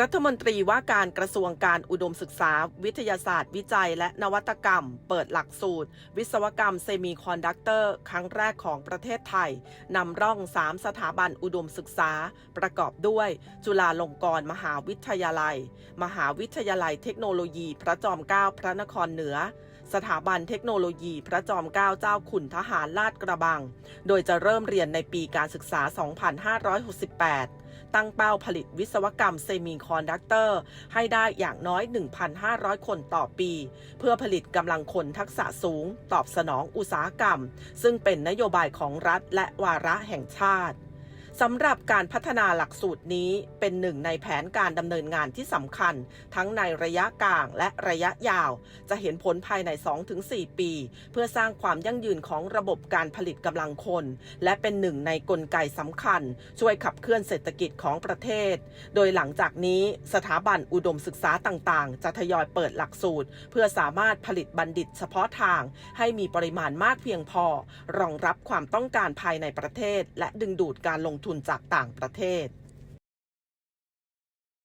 รัฐมนตรีว่าการกระทรวงการอุดมศึกษา วิทยาศาสตร์ วิจัย และนวัตกรรม เปิดหลักสูตร วิศวกรรมเซมิคอนดักเตอร์ ครั้งแรกของประเทศไทย นำร่อง 3 สถาบันอุดมศึกษา ประกอบด้วย จุฬาลงกรณ์มหาวิทยาลัย มหาวิทยาลัยเทคโนโลยี พระจอมเกล้าพระนครเหนือ สถาบันเทคโนโลยีพระจอมเกล้าเจ้าขุนทหารลาดกระบัง โดยจะเริ่มเรียนในปีการศึกษา 2568 ตั้งเป้าผลิตวิศวกรรมเซมิคอนดักเตอร์ ให้ได้อย่างน้อย 1,500 คนต่อปี เพื่อผลิตกำลังคนทักษะสูง ตอบสนองอุตสาหกรรม ซึ่งเป็นนโยบายของรัฐและวาระแห่งชาติ สำหรับการพัฒนาหลักสูตรนี้เป็นหนึ่งในแผนการดำเนินงานที่สำคัญ ทั้งในระยะกลางและระยะยาว จะเห็นผลภายใน 2-4 ปี เพื่อสร้างความยั่งยืนของระบบการผลิตกำลังคน และเป็นหนึ่งในกลไกสำคัญ ช่วยขับเคลื่อนเศรษฐกิจของประเทศ โดยหลังจากนี้สถาบันอุดมศึกษาต่างๆ จะทยอยเปิดหลักสูตร เพื่อสามารถผลิตบัณฑิตเฉพาะทาง ให้มีปริมาณมากเพียงพอ รองรับความต้องการภายในประเทศ และดึงดูดการลงทุนจากต่างประเทศ